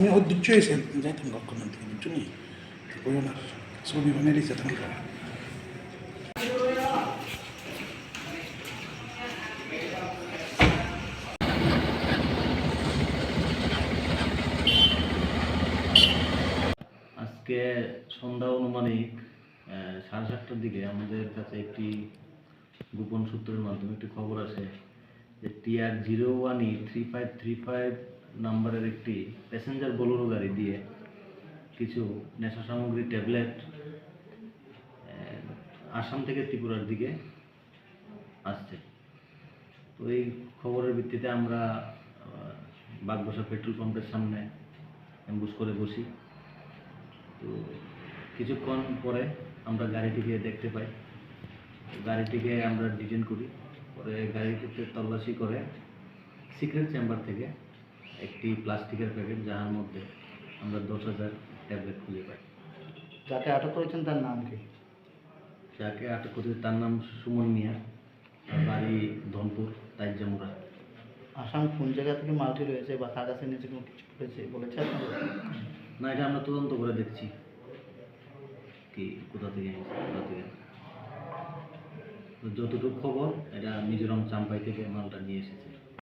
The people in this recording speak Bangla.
আমি কখনো থেকে আজকে সন্ধ্যা অনুমানিক সাড়ে সাতটার দিকে আমাদের কাছে একটি গোপন সূত্রের মাধ্যমে একটি খবর আছে যে TR zero one three five three five নাম্বারের একটি প্যাসেঞ্জার বোলোরো গাড়ি দিয়ে কিছু নেশা সামগ্রী ট্যাবলেট আসাম থেকে ত্রিপুরার দিকে আসছে। তো এই খবরের ভিত্তিতে আমরা বাগবাসা পেট্রোল পাম্পের সামনে অ্যাম্বুশ করে বসি। তো কিছুক্ষণ পরে আমরা গাড়িটিকে দেখতে পাই। গাড়িটিকে আমরা ডিটেন করি। পরে গাড়িটিতে তল্লাশি করে সিক্রেট চেম্বার থেকে একটি প্লাস্টিকের প্যাকেট যার মধ্যে আমরা দশ হাজার ট্যাবলেট খুঁজে পাই। যাকে আটক করেছেন তার নাম কি? যাকে আটক করেছে তার নাম সুমন মিয়া তার বাড়ি ধনপুর তাইজামুরা আসাম কোন জায়গা থেকে মালটি রয়েছে বা কার কাছে নিয়েছে কোনো কিছু করেছে বলেছে না এটা আমরা তদন্ত করে দেখছি। কি কোথা থেকে কোথা থেকে যতটুকু খবর এটা মিজোরাম চাম্পাই থেকে মালটা নিয়ে এসেছে।